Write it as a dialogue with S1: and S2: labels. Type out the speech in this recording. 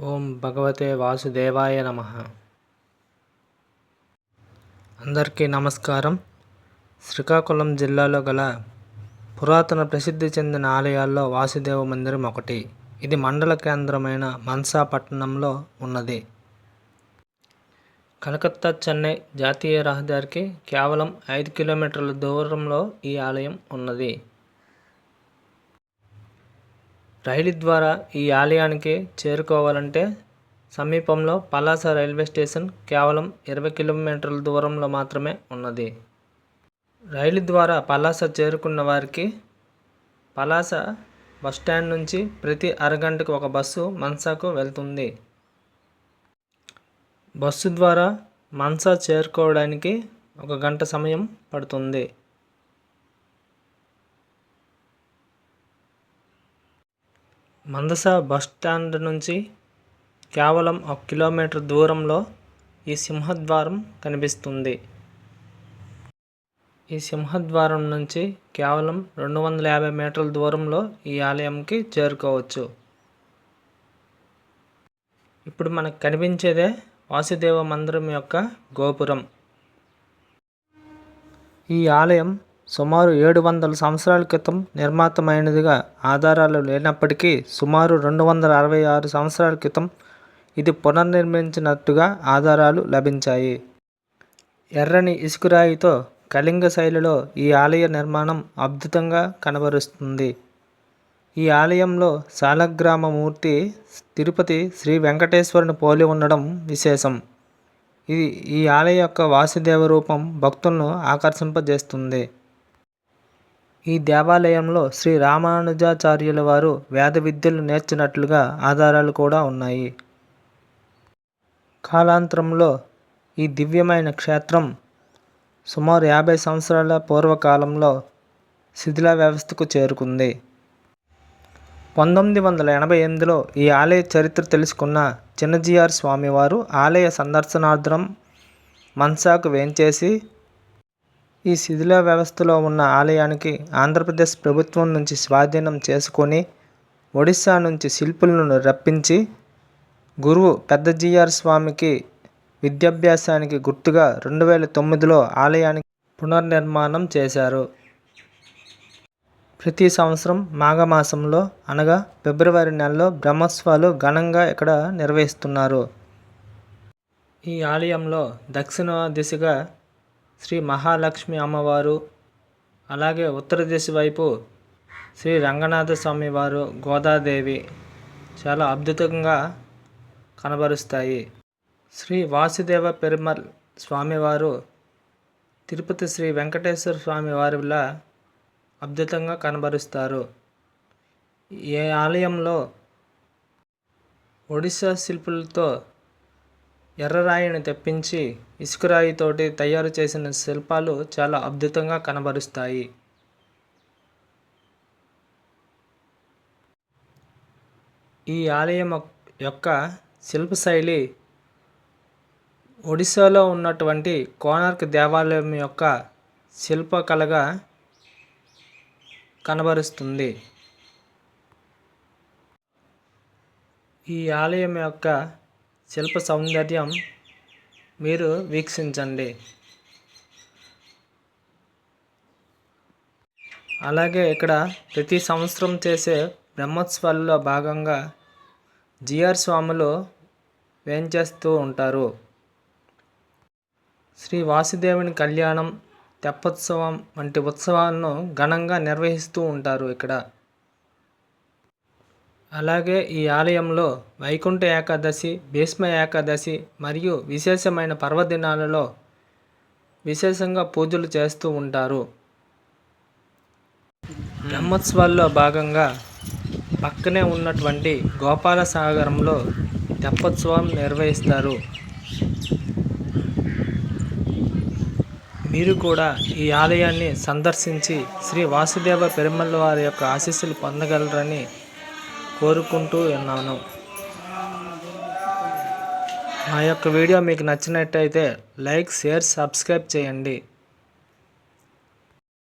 S1: ఓం భగవతే వాసుదేవాయ నమ. అందరికీ నమస్కారం. శ్రీకాకుళం జిల్లాలో గల పురాతన ప్రసిద్ధి చెందిన ఆలయాల్లో వాసుదేవ మందిరం ఒకటి. ఇది మండల కేంద్రమైన మన్సా పట్టణంలో ఉన్నది. కలకత్తా చెన్నై జాతీయ రహదారికి కేవలం ఐదు కిలోమీటర్ల దూరంలో ఈ ఆలయం ఉన్నది. రైలు ద్వారా ఈ ఆలయానికి చేరుకోవాలంటే సమీపంలో పలాస రైల్వే స్టేషన్ కేవలం ఇరవై కిలోమీటర్ల దూరంలో మాత్రమే ఉన్నది. రైలు ద్వారా పలాస చేరుకున్న వారికి పలాస బస్ స్టాండ్ నుంచి ప్రతి అరగంటకు ఒక బస్సు మన్సాకు వెళ్తుంది. బస్సు ద్వారా మన్సా చేరుకోవడానికి ఒక గంట సమయం పడుతుంది. మందస బస్ స్టాండ్ నుంచి కేవలం ఒక కిలోమీటర్ దూరంలో ఈ సింహద్వారం కనిపిస్తుంది. ఈ సింహద్వారం నుంచి కేవలం రెండు వందల యాభై మీటర్ల దూరంలో ఈ ఆలయంకి చేరుకోవచ్చు. ఇప్పుడు మనకు కనిపించేదే వాసుదేవ మందిరం యొక్క గోపురం. ఈ ఆలయం సుమారు ఏడు వందల సంవత్సరాల క్రితం నిర్మాతమైనదిగా ఆధారాలు లేనప్పటికీ సుమారు రెండు వందల అరవై ఆరు సంవత్సరాల క్రితం ఇది పునర్నిర్మించినట్టుగా ఆధారాలు లభించాయి. ఎర్రని ఇసుకరాయితో కళింగ శైలిలో ఈ ఆలయ నిర్మాణం అద్భుతంగా కనబరుస్తుంది. ఈ ఆలయంలో శాలగ్రామ మూర్తి తిరుపతి శ్రీ వెంకటేశ్వరుని పోలి ఉండడం విశేషం. ఇది ఈ ఆలయ యొక్క వాసుదేవ రూపం భక్తులను ఆకర్షింపజేస్తుంది. ఈ దేవాలయంలో శ్రీ రామానుజాచార్యుల వారు వేద విద్యలు నేర్చినట్లుగా ఆధారాలు కూడా ఉన్నాయి. కాలాంతరంలో ఈ దివ్యమైన క్షేత్రం సుమారు యాభై సంవత్సరాల పూర్వకాలంలో శిథిల వ్యవస్థకు చేరుకుంది. పంతొమ్మిది వందల ఎనభై ఎనిమిదిలో ఈ ఆలయ చరిత్ర తెలుసుకున్న చిన్నజీఆర్ స్వామివారు ఆలయ సందర్శనార్థం మన్సాకు వేంచేసి ఈ శిథిల వ్యవస్థలో ఉన్న ఆలయానికి ఆంధ్రప్రదేశ్ ప్రభుత్వం నుంచి స్వాధీనం చేసుకొని ఒడిశా నుంచి శిల్పులను రప్పించి గురువు పెద్ద జీఆర్ స్వామికి విద్యాభ్యాసానికి గుర్తుగా రెండు వేల తొమ్మిదిలో ఆలయానికి పునర్నిర్మాణం చేశారు. ప్రతి సంవత్సరం మాఘమాసంలో అనగా ఫిబ్రవరి నెలలో బ్రహ్మోత్సవాలు ఘనంగా ఇక్కడ నిర్వహిస్తున్నారు. ఈ ఆలయంలో దక్షిణ దిశగా శ్రీ మహాలక్ష్మి అమ్మవారు అలాగే ఉత్తర దిశ వైపు శ్రీ రంగనాథ స్వామి వారు గోదాదేవి చాలా అద్భుతంగా కనబరుస్తాయి. శ్రీ వాసుదేవ పెరుమల్ స్వామివారు తిరుపతి శ్రీ వెంకటేశ్వర స్వామి వారిలా అద్భుతంగా కనబరుస్తారు. ఈ ఆలయంలో ఒడిశా శిల్పులతో ఎర్రరాయిని తెప్పించి ఇసుకరాయితోటి తయారు చేసిన శిల్పాలు చాలా అద్భుతంగా కనబరుస్తాయి. ఈ ఆలయం యొక్క శిల్పశైలి ఒడిశాలో ఉన్నటువంటి కోనార్క్ దేవాలయం యొక్క శిల్పకళగా కనబరుస్తుంది. ఈ ఆలయం యొక్క శిల్ప సౌందర్యం మీరు వీక్షించండి. అలాగే ఇక్కడ ప్రతి సంవత్సరం చేసే బ్రహ్మోత్సవాల్లో భాగంగా జిఆర్ స్వాములు వేంచేస్తూ ఉంటారు. శ్రీ వాసుదేవుని కళ్యాణం తెప్పోత్సవం వంటి ఉత్సవాలను ఘనంగా నిర్వహిస్తూ ఉంటారు ఇక్కడ. అలాగే ఈ ఆలయంలో వైకుంఠ ఏకాదశి భీష్మ ఏకాదశి మరియు విశేషమైన పర్వదినాలలో విశేషంగా పూజలు చేస్తూ ఉంటారు. బ్రహ్మోత్సవాల్లో భాగంగా పక్కనే ఉన్నటువంటి గోపాల సాగరంలో తెప్పోత్సవం నిర్వహిస్తారు. మీరు కూడా ఈ ఆలయాన్ని సందర్శించి శ్రీ వాసుదేవ పెరుమల వారి యొక్క ఆశీస్సులు పొందగలరని కోరుకుంటూ ఉన్నాను. నా యొక్క వీడియో మీకు నచ్చినట్టయితే లైక్ షేర్ సబ్స్క్రైబ్ చేయండి.